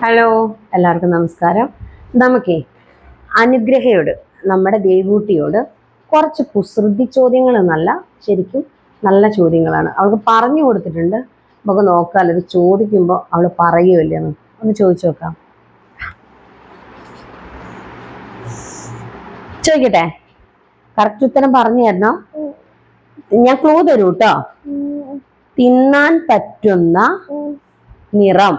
Hello എല്ലാവർക്കും നമസ്കാരം. നമുക്കേ അനുഗ്രഹയോട് നമ്മുടെ ദേവൂട്ടിയോട് കുറച്ച് കുസൃതി ചോദ്യങ്ങൾ എന്നല്ല ശരിക്കും നല്ല ചോദ്യങ്ങളാണ്. അവൾക്ക് പറഞ്ഞു കൊടുത്തിട്ടുണ്ട്. നമുക്ക് നോക്കാം ഇത് ചോദിക്കുമ്പോൾ അവൾ പറയുമല്ല ഒന്ന് ചോദിച്ചു നോക്കാം. ചോദിക്കട്ടെ. കറക്റ്റ് ഉത്തരം പറഞ്ഞു തരണം. ഞാൻ ക്ലൂ തരൂ കേട്ടോ തിന്നാൻ പറ്റുന്ന നിറം.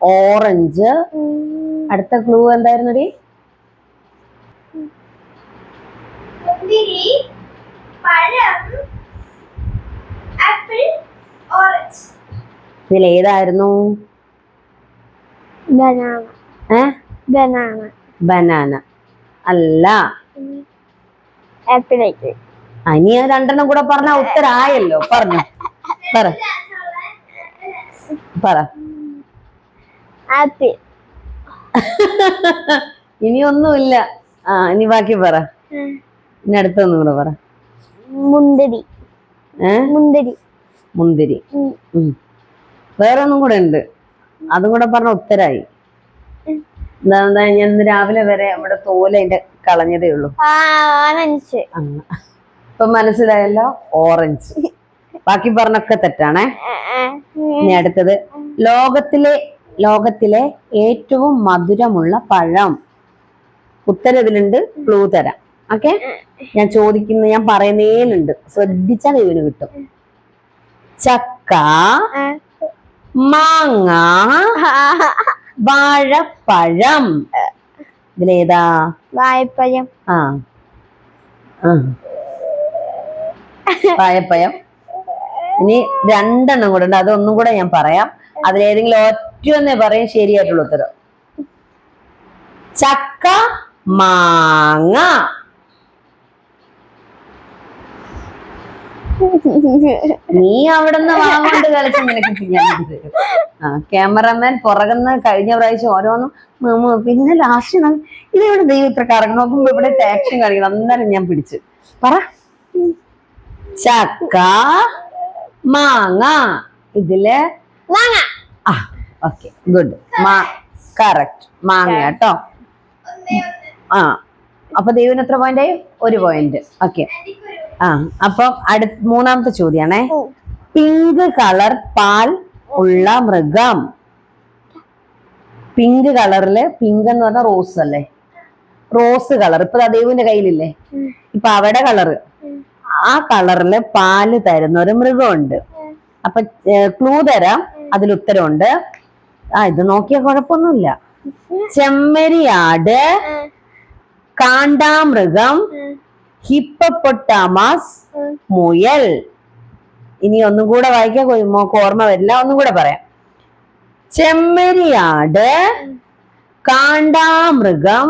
ഓറഞ്ച്. അടുത്ത ക്ലൂ എന്തായിരുന്നു ഡി ഇതിൽ ഏതായിരുന്നു? ബനാന. അല്ല. ഇനി രണ്ടെണ്ണം കൂടെ പറഞ്ഞ ഉത്തരായല്ലോ. പറഞ്ഞു. പറ. പറ. ആപ്പിൾ. ഇനി ഒന്നുമില്ല. ആ ഇനി ബാക്കി പറ. ഇനി അടുത്തൊന്നും കൂടെ പറ. മുന്തിരി. മുന്തിരി. മുന്തിരി. വേറെ ഒന്നും കൂടെ ഉണ്ട്. അതും കൂടെ പറഞ്ഞ ഉത്തരായി. എന്താ ഞാൻ ഇന്ന് രാവിലെ വരെ നമ്മുടെ തോല അതിന്റെ കളഞ്ഞതേ ഉള്ളൂ. ഇപ്പൊ മനസ്സിലായല്ലോ? ഓറഞ്ച്. ബാക്കി പറഞ്ഞൊക്കെ തെറ്റാണേ. ഇനി അടുത്തത്. ലോകത്തിലെ ലോകത്തിലെ ഏറ്റവും മധുരമുള്ള പഴം. ഉത്തരം ഇതിലുണ്ട് ക്ലൂ തരാം. ഓക്കെ? ഞാൻ ചോദിക്കുന്ന ഞാൻ പറയുന്നേലുണ്ട്. ശ്രദ്ധിച്ചാൽ ഇതിന് കിട്ടും. ചക്ക മാങ്ങ വാഴപ്പഴം. ഇതിലേതാ? വാഴപ്പഴം. ആ. ആ. വാഴപ്പഴം. ഇനി രണ്ടെണ്ണം കൂടെ ഉണ്ട്. അതൊന്നും കൂടെ ഞാൻ പറയാം. അതിലേതെങ്കിലും ഒറ്റ പറയും ശരിയായിട്ടുള്ള ഉത്തരം. ചക്ക മാങ്ങ. നീ അവിടുന്ന് വാങ്ങാണ്ട് കളിച്ച് നിനക്ക് ആ ക്യാമറമാൻ പുറകുന്ന് കഴിഞ്ഞ പ്രാവശ്യം ഓരോന്നും മമ്മ പിന്നെ ലാസ്റ്റ് ഇതെവിടെ ദൈവം ഇത്ര കറങ്ങി നോക്കുമ്പോ ഇവിടെ ടാക്ഷൻ കാണിക്കണം അന്നേരം ഞാൻ പിടിച്ച്. പറ. ചക്ക മാങ്ങ. ഇതിൽ? മാങ്ങ. ആ ഓക്കെ ഗുഡ് മാ കറക്റ്റ് മാങ്ങ കേട്ടോ. ആ അപ്പൊ ദൈവന് എത്ര പോയിന്റ് ആയി? ഒരു പോയിന്റ് ഓക്കെ ആ അപ്പം അടുത്ത മൂന്നാമത്തെ ചോദ്യാണേ. പിങ്ക് കളർ പാൽ ഉള്ള മൃഗം. പിങ്ക് കളറിൽ പിങ്ക് എന്ന് പറഞ്ഞ റോസ് അല്ലേ? റോസ് കളർ ഇപ്പൊ ദൈവന്റെ കയ്യിലില്ലേ? ഇപ്പൊ അവിടെ കളറ് ആ കളറിൽ പാൽ തരുന്ന ഒരു മൃഗമുണ്ട്. അപ്പൊ ക്ലൂ തരാം. അതിൽ ഉത്തരമുണ്ട്. ആ ഇത് നോക്കിയ കുഴപ്പമൊന്നുമില്ല. ചെമ്മരിയാട് കാണ്ടാമൃഗം ഹിപ്പൊട്ടാമാസ് മുയൽ. ഇനി ഒന്നും കൂടെ വായിക്കാൻ മോക്ക് ഓർമ്മ വരില്ല. ഒന്നും കൂടെ പറയാം. ചെമ്മരിയാട് കാണ്ടാമൃഗം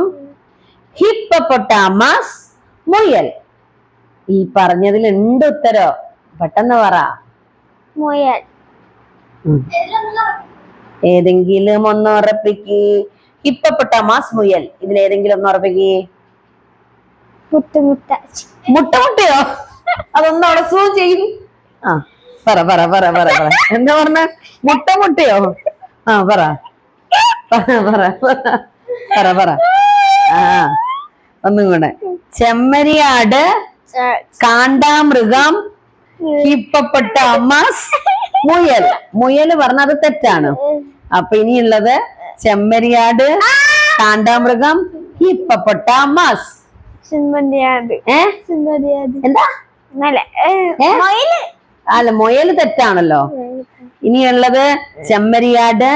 ഹിപ്പൊട്ടാമാസ് മുയൽ. ഈ പറഞ്ഞതിൽ ഉണ്ട് ഉത്തരോ. പെട്ടെന്ന് പറ. മുയൽ. ഏതെങ്കിലും ഒന്ന് ഉറപ്പിക്ക്. ഹിപ്പപ്പൊട്ടാമസ് മുയൽ. ഇതിൽ ഏതെങ്കിലും ഒന്ന് ഉറപ്പിക്ക്. മുട്ടമുട്ടയോ? മുട്ട മുട്ടയോ അതൊന്നും അവിടെ സൂ ചെയ്യും. ആ പറ പറ പറ പറ പറ. എന്താ പറഞ്ഞ? മുട്ടമുട്ടയോ? ആ പറ. പറ പറ പറ. പറ പറ. ആ ഒന്നും കൂടെ. ചെമ്മരിയാട് കാണ്ടാമൃഗം ഹിപ്പപ്പൊട്ടാമസ് മുയൽ. മുയൽ പറഞ്ഞത് തെറ്റാണ്. അപ്പൊ ഇനിയുള്ളത് ചെമ്മരിയാട് കാണ്ടാമൃഗം ഹിപ്പപ്പൊട്ടാമസ് സുന്ദരിയാത് എന്താ? അല്ല മുയൽ തെറ്റാണല്ലോ. ഇനിയുള്ളത് ചെമ്മരിയാട്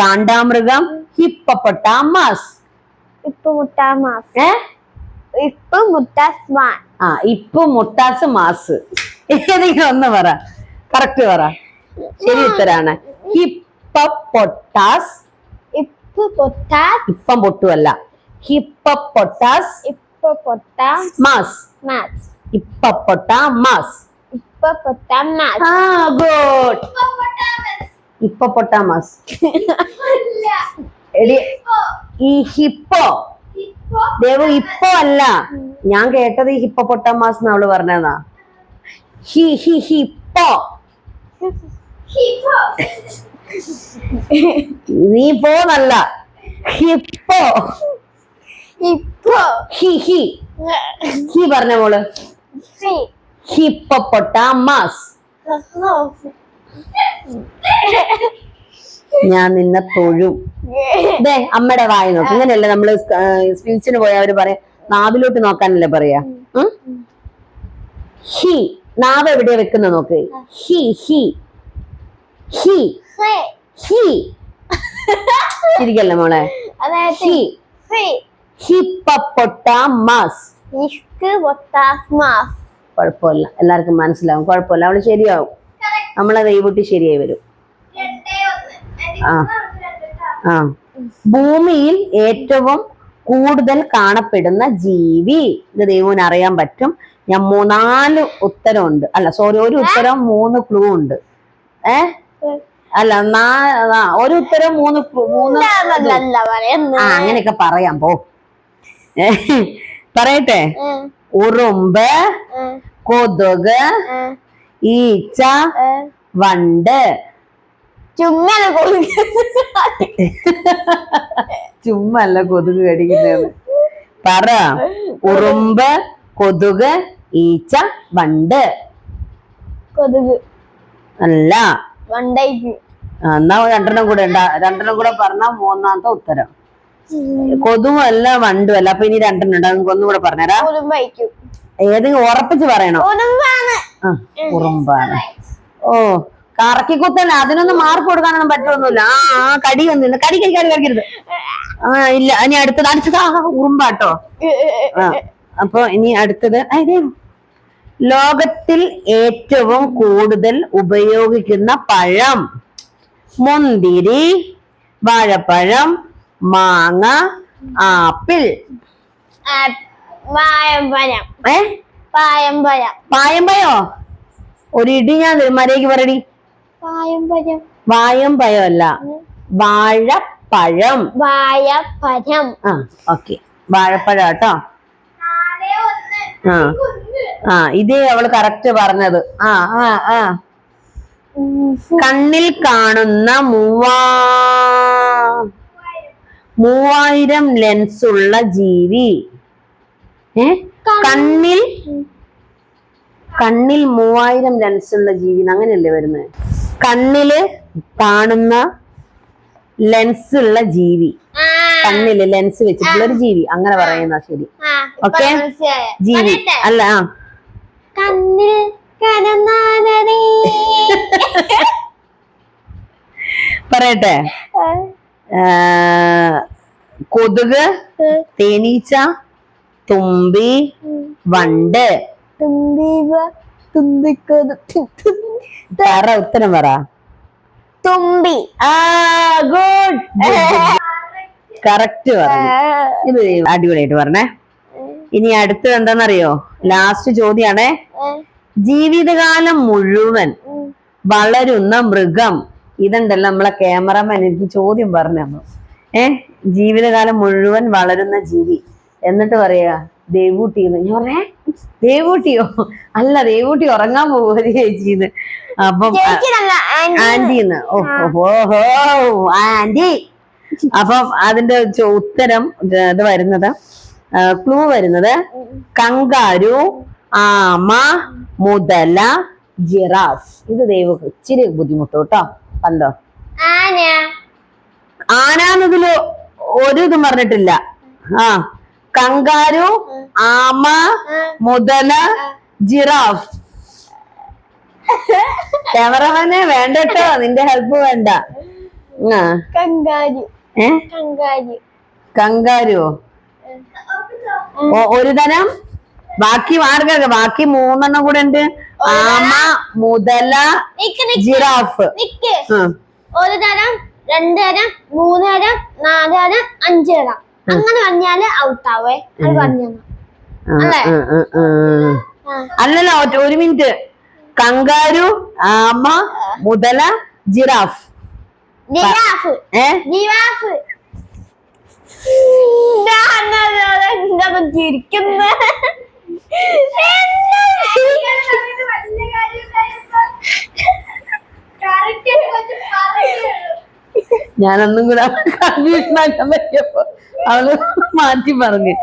കാണ്ടാമൃഗം ഹിപ്പപ്പൊട്ടാമസ് ഇപ്പൊ മുട്ടാമാസ് ഇപ്പൊ മുട്ടാസ്മാൻ ആ ഇപ്പൊ മുട്ടാസ് മാസ്. ഏതെങ്കിലും ഒന്ന് പറ. കറക്റ്റ് പറ. ശരി ഉത്തരാണ്. ഹിപ്പപ്പൊട്ടാസ് ഇപ്പൊ പൊട്ടാസ്. ഇപ്പം പൊട്ടുമല്ല ഹിപ്പപ്പൊട്ടാസ് ഇപ്പൊ പൊട്ടാസ് മാസ്. മാസ്. ഇപ്പപ്പൊട്ടാമസ് ഇപ്പൊ പൊട്ടാമാസ് ആ ഗുഡ്. ഇപ്പപ്പൊട്ടാമസ് എടി ഈ ഹിപ്പോ. ദേവു ഇപ്പൊ അല്ല. ഞാൻ കേട്ടത് ഈ പൊട്ടമാസ് അവൾ പറഞ്ഞതാ. ഹി ഹി ഹിപ്പോ. നീ പോന്നല്ല ഹിപ്പോ. ഹിപ്പോ. ഹി ഹി. ഹി പറഞ്ഞ മോൾ. ഹിപ്പൊട്ടാമസ് ഞാൻ നിന്നെ തൊഴും. ദേ അമ്മയുടെ വായി നോക്കും. ഇങ്ങനെയല്ലേ നമ്മൾ സ്പീച്ചിന് പോയ അവർ പറയാ നാവിലോട്ട് നോക്കാനല്ലേ പറയാ? ഹി. നാവ് എവിടെ വെക്കുന്ന നോക്ക്. ഹി ഹി. ഹി. ഹി. ശരിക്കല്ലേ മോളെ? ഹി. ഹിപ്പൊട്ടാമസ് കുഴപ്പമില്ല. എല്ലാവർക്കും മനസ്സിലാവും. കുഴപ്പമില്ല. അവൾ ശരിയാവും. നമ്മളെ കൈവിട്ട് ശരിയായി വരും. ആ. ആ. ഭൂമിയിൽ ഏറ്റവും കൂടുതൽ കാണപ്പെടുന്ന ജീവി. ഇത് ദൈവം അറിയാൻ പറ്റും. ഞാൻ മൂന്നാൽ ഉത്തരമുണ്ട് അല്ല സോറി ഒരു ഉത്തരം മൂന്ന് ക്ലൂ ഉണ്ട്. ഏ? അല്ല നാ- ഒരു ഉത്തരം മൂന്ന് മൂന്ന് ആ അങ്ങനെയൊക്കെ പറയാം പോ. പറയട്ടെ? ഉറുമ്പ് കൊതുക് ഈച്ച വണ്ട്. ചുമ്മാ കൊതുക്. ചുമ്മല്ല കൊതുക് കടിക്കുന്നത് പറ. ഉറുമ്പ് കൊതുക് ഈച്ച വണ്ട്. കൊതുക്. അല്ല. വണ്ടൈക്ക്. എന്നാ രണ്ടെണ്ണം കൂടെ ഉണ്ടാ. രണ്ടെണ്ണം കൂടെ പറഞ്ഞ മൂന്നാമത്തെ ഉത്തരം. കൊതുകും അല്ല വണ്ടും അല്ല അപ്പൊ ഇനി രണ്ടെണ്ണം ഉണ്ട്. നിങ്ങൾക്ക് ഒന്നും കൂടെ പറഞ്ഞുതരാം. ഏതെങ്കിലും ഉറപ്പിച്ച് പറയണോ? ഉറുമ്പാണ്. ഓ കറക്കി കുത്തല്ല? അതിനൊന്നും മാർക്ക് കൊടുക്കാനൊന്നും പറ്റുമൊന്നുമില്ല ആ ആ കടി വന്നിരുന്നു. കടി കടി കടി കളിക്കരുത് ആ ഇല്ല ഇനി അടുത്തത് അടുത്തത് ആ ഉറുമ്പാട്ടോ. ആ അപ്പൊ ഇനി അടുത്തത് ലോകത്തിൽ ഏറ്റവും കൂടുതൽ ഉപയോഗിക്കുന്ന പഴം മുന്തിരി വാഴപ്പഴം മാങ്ങ ആപ്പിൾ. പായമ്പഴം പായമ്പയോ ഒരു ഇടി ഞാൻ മരയ്ക്ക് പറയടി. വായം അല്ല വാഴപ്പഴം. വാഴപ്പഴം. ആ ഓക്കെ. വാഴപ്പഴം കേട്ടോ ആ. ആ ഇതേ അവൾ കറക്റ്റ് പറഞ്ഞത്. ആ ആ ആ. കണ്ണിൽ കാണുന്ന മൂവാ മൂവായിരം ലെൻസ് ഉള്ള ജീവി. ഏ? കണ്ണിൽ. കണ്ണിൽ. മൂവായിരം ലെൻസ് ഉള്ള ജീവി. അങ്ങനെയല്ലേ വരുന്നത് കണ്ണിൽ കാണുന്ന ലെൻസ് ഉള്ള ജീവി. കണ്ണിൽ ലെൻസ് വെച്ചിട്ടുള്ള ഒരു ജീവി. അങ്ങനെ പറയുന്ന ശരി. ഓക്കെ. ജീവി. അല്ല ആ. കണ്ണിൽ പറയട്ടെ. കൊതുക് തേനീച്ച തുമ്പി വണ്ട്. തുമ്പി പറ ഉത്തരം പറ. തുമ്പി. ആ ഗുഡ് കറക്റ്റ് പറഞ്ഞു. ഇത് അടിപൊളിയായിട്ട് പറഞ്ഞേ. ഇനി അടുത്തത് എന്താണെന്നറിയോ? ലാസ്റ്റ് ചോദ്യാണേ. ജീവിതകാലം മുഴുവൻ വളരുന്ന മൃഗം. ഇതുണ്ടല്ലോ നമ്മളെ ക്യാമറമാൻ എനിക്ക് ചോദ്യം പറഞ്ഞു തന്നു. ഏ? ജീവിതകാലം മുഴുവൻ വളരുന്ന ജീവി. എന്നിട്ട് പറയാ ദേവൂട്ടി എന്ന്. ഞാൻ പറഞ്ഞേ ദേവൂട്ടിയോ? അല്ല ദേവൂട്ടി ഉറങ്ങാൻ പോകുക ചേച്ചിന്ന്. അപ്പം. ആന്റിന്ന്. ഓഹോ ആന്റി. അപ്പം അതിന്റെ ഉത്തരം ഇത് വരുന്നത് ക്ലൂ വരുന്നത് കങ്കാരു ആമ മുതല ജിറാഫ്. ഇത് ദൈവ ഇച്ചിരി ബുദ്ധിമുട്ട് കേട്ടോ കണ്ടോ? ആന. ആനാന്നതിൽ ഒരു ഇതും പറഞ്ഞിട്ടില്ല. ആ. കങ്കാരു ആമ മുതല ജിറാഫ്. ക്യാമറമാനെ വേണ്ട കേട്ടോ നിന്റെ ഹെൽപ്പ് വേണ്ട. കങ്കാരി. ഒരു തരം. ബാക്കി മാർഗ ബാക്കി മൂന്നെണ്ണം കൂടെ ഉണ്ട്. ആമ മുതല ജിറാഫ്. ഒരു തരം രണ്ടു തരം മൂന്ന് തരം നാല് തരം അഞ്ച് തരം. അങ്ങനെ പറഞ്ഞാൽ ഔട്ടാവേ അത് പറഞ്ഞു. അല്ലല്ല ഒരു മിനിറ്റ് കങ്കാരു ആമ മുതല ജിറാഫ്. ജിറാഫ്. ജിറാഫ്. ചിരിക്കുന്ന ഞാനൊന്നും കൂടെ കൺഫ്യൂഷൻ ആക്കാൻ പറ്റിയപ്പോ അവൾ മാറ്റി പറഞ്ഞു.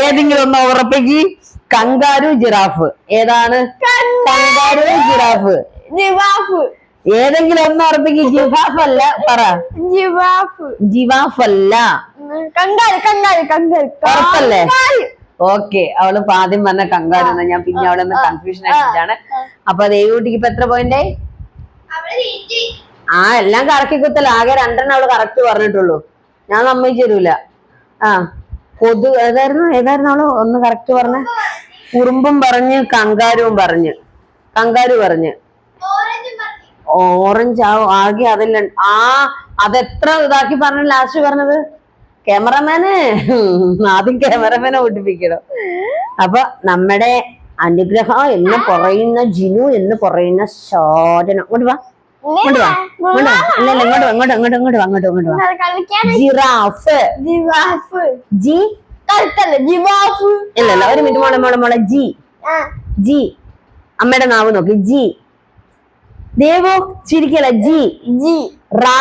ഏതെങ്കിലും ഒന്ന് ഉറപ്പിക്ക്. Kangaroo giraffe. ഏതാണ്? Kangaroo giraffe. ജിറാഫ് ഏതെങ്കിലും ഒന്ന് ഉറപ്പിക്ക്. ജിറാഫ് അല്ല പറ. ജിവാഫ്. ജിവാഫ് അല്ല കങ്കാരു കങ്കാരു കങ്കാരു. ഉറപ്പല്ലേ ഓക്കെ. അവൾ ആദ്യം പറഞ്ഞ കങ്കാരു എന്നാ ഞാൻ പിന്നെ അവളെ ഒന്ന് കൺഫ്യൂഷൻ ആയിട്ടാണ് അപ്പൊ ദേവൂട്ടിക്ക് ഇപ്പൊ എത്ര പോയിന്റ് ആ എല്ലാം കറക്കി കുത്തല. ആകെ രണ്ടെണ്ണം അവൾ കറക്റ്റ് പറഞ്ഞിട്ടുള്ളൂ. ഞാൻ സമ്മതിച്ചു തരൂല. ആ കൊതു ഏതായിരുന്നു ഏതായിരുന്നു അവൾ ഒന്ന് കറക്റ്റ് പറഞ്ഞ? കുറുമ്പും പറഞ്ഞ് കങ്കാരുവും പറഞ്ഞ്. കങ്കാരു പറഞ്ഞ്. ഓറഞ്ച് ആ ആകെ അതില്ല ആ അതെത്ര ഇതാക്കി പറഞ്ഞു ലാസ്റ്റ് പറഞ്ഞത്? ക്യാമറമാന്? ആദ്യം ക്യാമറമാനെ ഓടിപ്പിക്കണം അപ്പൊ നമ്മുടെ അനുഗ്രഹം എന്ന് പറയുന്ന ജിനു എന്ന് പറയുന്ന സാധനം അങ്ങോട്ട് വാ. ഇങ്ങോട്ട് വാ ഇങ്ങോട്ട് ഇല്ല ഇങ്ങോട്ട് ഇങ്ങോട്ട് ഇങ്ങോട്ട് അങ്ങോട്ട് ഇങ്ങോട്ട് വാ ജിറാഫ്. ജിറാഫ്. ജി? ജിറാഫ്. ഇല്ല ഇല്ല ഒരു മിനിറ്റ് മോളെ മോളെ മോളെ ജി. ജി. അമ്മയുടെ നാവ് നോക്കി ജി. ദേവോ ചിരിക്കല ജി? ജി. റാ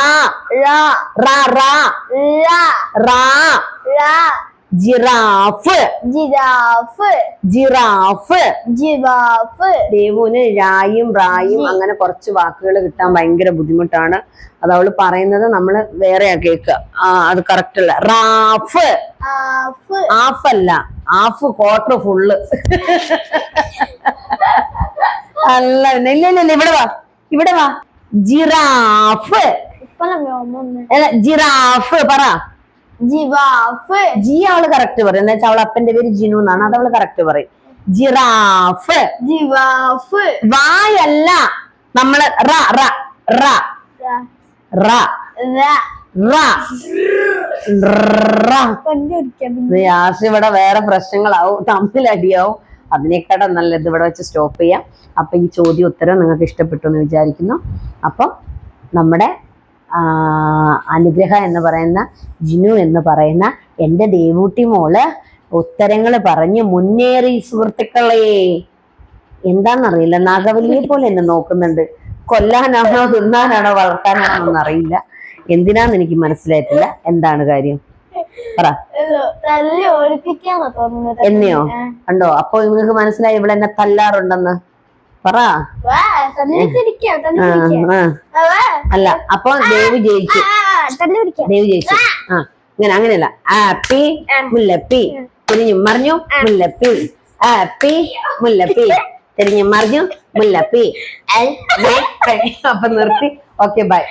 റാ. റാ. റാ. റാ. റാ. ജിറാഫ്. ജിറാഫ്. ജിറാഫ്. ജിറാഫ്. ദേവുവിന് രായും റായും അങ്ങനെ കുറച്ച് വാക്കുകൾ കിട്ടാൻ ഭയങ്കര ബുദ്ധിമുട്ടാണ്. അത് അവൾ പറയുന്നത് നമ്മൾ വേറെയാ കേക്ക് ആ അത് കറക്റ്റ് അല്ല. റാഫ്. ആഫ്. അല്ല ആഫ് ക്വാർട്ടർ ഫുള്ള് അല്ല പിന്നെ ഇല്ല ഇല്ല ഇവിടെ വാ. ഇവിടെ വാ. ജിറാഫ്. ജിറാഫ് പറ. ജി അവൾ കറക്റ്റ് പറയും. എന്താ വെച്ചാൽ അവളെ അപ്പന്റെ പേര് ജിനു എന്നാണ്. അത് അവൾ കറക്റ്റ് പറയും. ജിറാഫ്. ജിവാഫ്. വായല്ല. നമ്മൾ റ റ റ. റ. ഇവിടെ വേറെ പ്രശ്നങ്ങളാവും. തമ്മിലടിയാവും അതിനേക്കാളും നല്ലത് ഇവിടെ വെച്ച് സ്റ്റോപ്പ് ചെയ്യാം. അപ്പൊ ഈ ചോദ്യം ഉത്തരം നിങ്ങൾക്ക് ഇഷ്ടപ്പെട്ടു എന്ന് വിചാരിക്കുന്നു. അപ്പം നമ്മുടെ അനുഗ്രഹ എന്ന് പറയുന്ന ജിനു എന്ന് പറയുന്ന എന്റെ ദേവൂട്ടി മോൾ ഉത്തരങ്ങൾ പറഞ്ഞ് മുന്നേറി സുഹൃത്തുക്കളെ. എന്താണെന്നറിയില്ല. നാഗവല്ലിയെ പോലെ എന്നെ നോക്കുന്നുണ്ട്. കൊല്ലാനാണോ തിന്നാനാണോ വളർത്താനാണോ എന്നറിയില്ല. അറിയില്ല എന്തിനാന്ന് എനിക്ക് മനസ്സിലായിട്ടില്ല. എന്താണ് കാര്യം? എന്നെയോ? കണ്ടോ? അപ്പൊ നിങ്ങൾക്ക് മനസ്സിലായി ഇവിടെ എന്നെ തല്ലാറുണ്ടെന്ന്. പറ. അല്ല അപ്പൊ ദേവ് ജയിച്ചു. ദേവ് ജയിച്ചു. ആ ഇങ്ങനെ അങ്ങനെയല്ല. ആപ്പി മുല്ലപ്പി. തിരിഞ്ഞു മറിഞ്ഞു. മുല്ലപ്പി. ആപ്പി മുല്ലപ്പി. തിരിഞ്ഞു മറിഞ്ഞു. മുല്ലപ്പി. അപ്പൊ നിർത്തി. Okay bye.